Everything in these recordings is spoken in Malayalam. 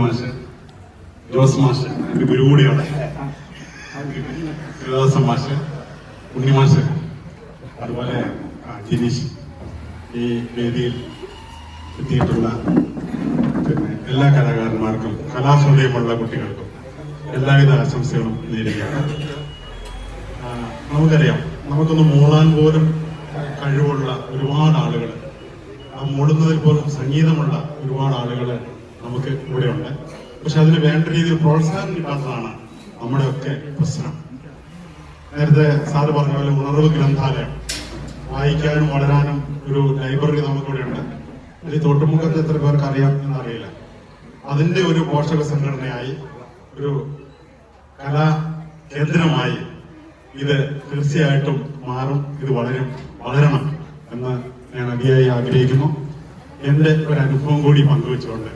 മാഷ്. അതുപോലെ ജിനീഷ്. ഈ വേദിയിൽ എത്തിയിട്ടുള്ള എല്ലാ കലാകാരന്മാർക്കും കലാഹൃദയമുള്ള കുട്ടികൾക്കും എല്ലാവിധ ആശംസകളും നേരുകയാണ്. നമുക്കറിയാം നമുക്കൊന്ന് മൂളാൻ പോലും കഴിവുള്ള ഒരുപാട് ആളുകൾ ആ മൂളുന്നതിൽ പോലും സംഗീതമുള്ള ഒരുപാട് ആളുകൾ നമുക്ക് ഇവിടെയുണ്ട്. പക്ഷെ അതിന് വേണ്ട രീതിയിൽ പ്രോത്സാഹനം കിട്ടാത്തതാണ് നമ്മുടെയൊക്കെ പ്രശ്നം. നേരത്തെ സാറ് പറഞ്ഞ പോലെ ഉണർവ് ഗ്രന്ഥാലയം. വായിക്കാനും വളരാനും ഒരു ലൈബ്രറി നമുക്കിവിടെ ഉണ്ട് അതിൽ തൊട്ടുമുഖത്ത് എത്ര പേർക്ക് അറിയാം എന്നറിയില്ല. അതിന്റെ ഒരു പോഷക സംഘടനയായി ഒരു കലാ കേന്ദ്രമായി ഇത് തീർച്ചയായിട്ടും മാറും ഇത് വളരും വളരണം എന്ന് ഞാൻ അതിയായി ആഗ്രഹിക്കുന്നു. എന്റെ ഒരു അനുഭവം കൂടി പങ്കുവെച്ചുകൊണ്ട്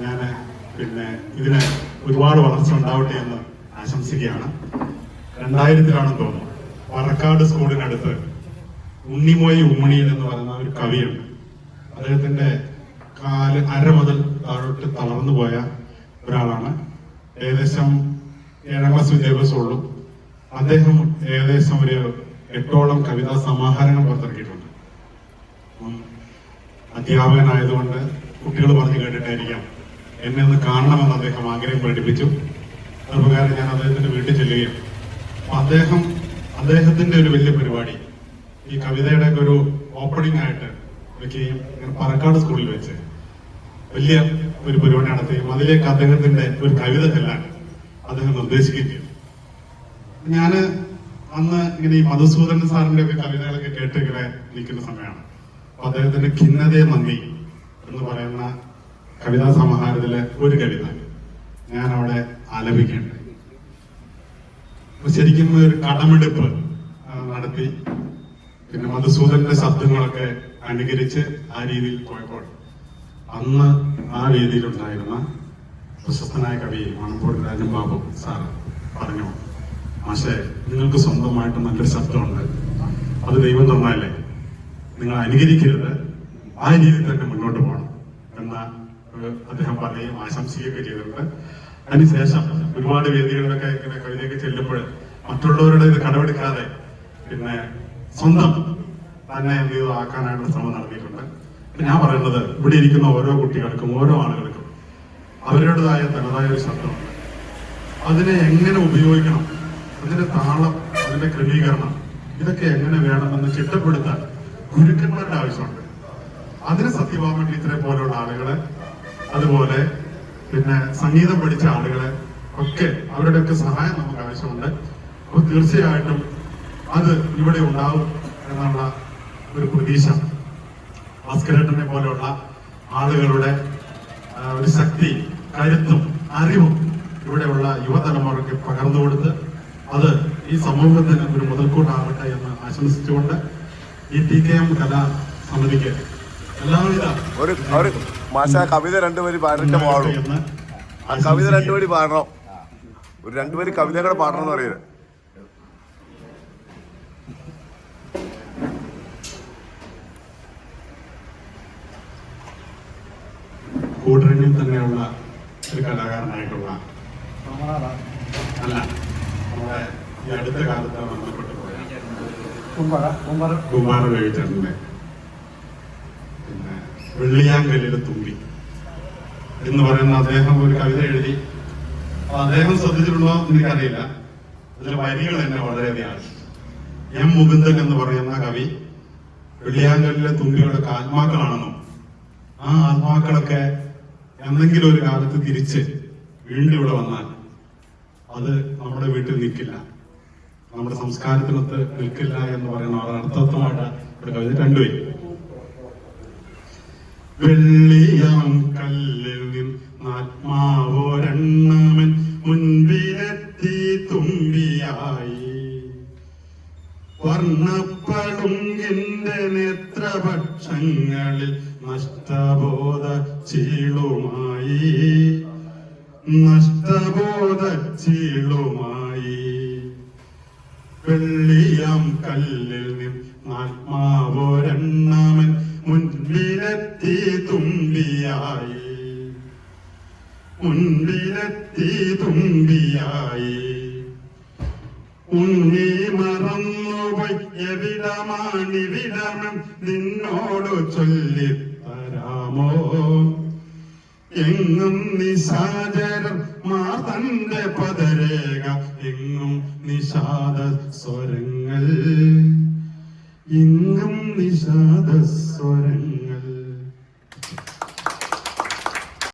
ഞാൻ പിന്നെ ഇതിന് ഒരുപാട് വളർച്ച ഉണ്ടാവട്ടെ എന്ന് ആശംസിക്കുകയാണ്. രണ്ടായിരത്തിലാണെന്ന് തോന്നുന്നു. പറക്കാട് സ്കൂളിനടുത്ത് ഉണ്ണിമോയി ഉമ്മണിയിൽ എന്ന് പറയുന്ന ഒരു കവിയുണ്ട്. അദ്ദേഹത്തിന്റെ കാൽ അര മുതൽ താഴോട്ട് തളർന്നു പോയ ഒരാളാണ്. ഏകദേശം ഏഴാം ക്ലാസ് വിദ്യാഭ്യാസമുള്ളൂ അദ്ദേഹം ഏകദേശം ഒരു എട്ടോളം കവിതാ സമാഹാരങ്ങൾ പുറത്തിറക്കിയിട്ടുണ്ട്. അധ്യാപകനായതുകൊണ്ട് കുട്ടികൾ പറഞ്ഞു കേട്ടിട്ടായിരിക്കാം. എന്നെ ഒന്ന് കാണണമെന്ന് അദ്ദേഹം ആഗ്രഹം പ്രകടിപ്പിച്ചു. അത് ഞാൻ അദ്ദേഹത്തിന്റെ വീട്ടിൽ ചെല്ലുകയും അപ്പൊ അദ്ദേഹം അദ്ദേഹത്തിന്റെ ഒരു വലിയ പരിപാടി ഈ കവിതയുടെ ഒരു ഓപ്പണിംഗ് ആയിട്ട് വെക്കുകയും പറക്കാട് സ്കൂളിൽ വെച്ച് വലിയ ഒരു പരിപാടി നടത്തുകയും അതിലേക്ക് അദ്ദേഹത്തിന്റെ ഒരു കവിത ചെല്ലാൻ അദ്ദേഹം നിർദ്ദേശിക്കുകയും ചെയ്തു. ഞാൻ അന്ന് ഇങ്ങനെ ഈ മധുസൂദനൻ സാറിന്റെ ഒക്കെ കവിതകളൊക്കെ കേട്ട് ഇങ്ങനെ നിൽക്കുന്ന സമയമാണ്. അപ്പൊ അദ്ദേഹത്തിന്റെ ഖിന്നതയെ നന്ദി എന്ന് പറയുന്ന കവിതാ സമാഹാരത്തിലെ ഒരു കവിത ഞാൻ അവിടെ ആലപിക്കേണ്ടത് ശരിക്കും ഒരു കടമെടുപ്പ് നടത്തി. പിന്നെ മധുസൂദന്റെ ശബ്ദങ്ങളൊക്കെ അനുകരിച്ച് ആ രീതിയിൽ പോയപ്പോൾ അന്ന് ആ വേദിയിലുണ്ടായിരുന്ന പ്രശസ്തനായ കവി മണപ്പൂർ രാജൻ ബാബു സാർ പറഞ്ഞു മാഷെ നിങ്ങൾക്ക് സ്വന്തമായിട്ട് നല്ലൊരു ശബ്ദമുണ്ട്. അത് ദൈവം തന്നല്ലേ നിങ്ങൾ അനുകരിക്കരുത്. ആ രീതിയിൽ തന്നെ മുന്നോട്ട് പോകണം. അദ്ദേഹം പറയുകയും ആശംസിക്കുകയൊക്കെ ചെയ്തിട്ടുണ്ട്. അതിനുശേഷം ഒരുപാട് വേദികളിലൊക്കെ ഇങ്ങനെ കവിതയൊക്കെ ചെല്ലുമ്പോൾ മറ്റുള്ളവരുടെ ഇത് കടമെടുക്കാതെ പിന്നെ സ്വന്തം തന്നെ എന്ത് ചെയ്തു ആക്കാനായിട്ടുള്ള ശ്രമം നടത്തിയിട്ടുണ്ട്. ഞാൻ പറയുന്നത് ഇവിടെ ഇരിക്കുന്ന ഓരോ കുട്ടികൾക്കും ഓരോ ആളുകൾക്കും അവരുടേതായ തനതായ ഒരു ശബ്ദമുണ്ട്. അതിനെ എങ്ങനെ ഉപയോഗിക്കണം? അതിന്റെ താളം അതിന്റെ ക്രമീകരണം ഇതൊക്കെ എങ്ങനെ വേണമെന്ന് ചിട്ടപ്പെടുത്താൻ ഗുരുക്കന്മാരുടെ ആവശ്യമുണ്ട്. അതിന് സത്യഭാമ ടീച്ചറെ പോലെയുള്ള ആളുകളെ അതുപോലെ പിന്നെ സംഗീതം പഠിച്ച ആളുകളെ ഒക്കെ അവരുടെയൊക്കെ സഹായം നമുക്ക് ആവശ്യമുണ്ട്. അപ്പൊ തീർച്ചയായിട്ടും അത് ഇവിടെ ഉണ്ടാവും എന്നുള്ള ഒരു പ്രതീക്ഷ ഭാസ്കരേട്ടനെ പോലെയുള്ള ആളുകളുടെ ഒരു ശക്തി കരുത്തും അറിവും ഇവിടെയുള്ള യുവതലമുറയ്ക്ക് പകർന്നു കൊടുത്ത് അത് ഈ സമൂഹത്തിന് ഒരു മുതൽക്കൂട്ടാവട്ടെ എന്ന് ആശംസിച്ചുകൊണ്ട് ഈ ടി കെ എം കലാ സമിതിക്ക് ഒരു ഒരു മാഷ കവിത രണ്ടുപേര് പാടിട്ട് പാടും ആ കവിത രണ്ടുപേര് പാടണം. ഒരു രണ്ടുപേര് കവിത കൂടെ പാടണം എന്ന് പറയുന്നത് കൂട്ടരങ്ങിൽ തന്നെയുള്ള ഒരു കലാകാരനായിട്ടുള്ള അല്ല നമ്മുടെ ഈ അടുത്ത കാലത്ത് മരണപ്പെട്ടു പോയ കുമ്പാറ കുമ്പാറ. പിന്നെ വെള്ളിയാങ്കല്ലിലെ തുമ്പി എന്ന് പറയുന്ന അദ്ദേഹം ഒരു കവിത എഴുതി. അദ്ദേഹം ശ്രദ്ധിച്ചിട്ടുണ്ടോ എന്ന് എനിക്കറിയില്ല. അതിലെ വരികൾ എന്നെ വളരെയധികം. എം മുകുന്ദൻ എന്ന് പറയുന്ന കവി വെള്ളിയാങ്കല്ലിലെ തുമ്പികളൊക്കെ ആത്മാക്കളാണെന്നും ആ ആത്മാക്കളൊക്കെ എന്തെങ്കിലും ഒരു കാലത്ത് തിരിച്ച് വീണ്ടും ഇവിടെ വന്നാൽ അത് നമ്മുടെ വീട്ടിൽ നിൽക്കില്ല. നമ്മുടെ സംസ്കാരത്തിനൊത്ത് നിൽക്കില്ല എന്ന് പറയുന്ന വളരെ അർത്ഥത്വമായിട്ട് ഇവിടെ കവിത രണ്ടുപേരും വെള്ളിയാം കല്ലിൽ നിന്നാത്മാവോരെണ്ണമൻ മുൻപിലെത്തി തുമ്പിയായി. വർണപ്പളുങ്കിന്റെ നേത്രപക്ഷങ്ങളിൽ നഷ്ടബോധ ചീളുമായി. നഷ്ടബോധ ചീളുമായി. വെള്ളിയാം കല്ലിൽ നിന്നാത്മാവോരെണ്ണമൻ മുൻപിലെത്തി തുമ്പിയായി. ഉണ്ണി മറന്നു മറന്നുപോയി എവിടമാണിവിടമം നിന്നോട് ചൊല്ലിത്തരാമോ എങ്ങും നിശാചരർ മാതന്റെ പദരേഖ എങ്ങും നിഷാദ സ്വരങ്ങൾ. എങ്ങും നിഷാദ സ്വരങ്ങൾ.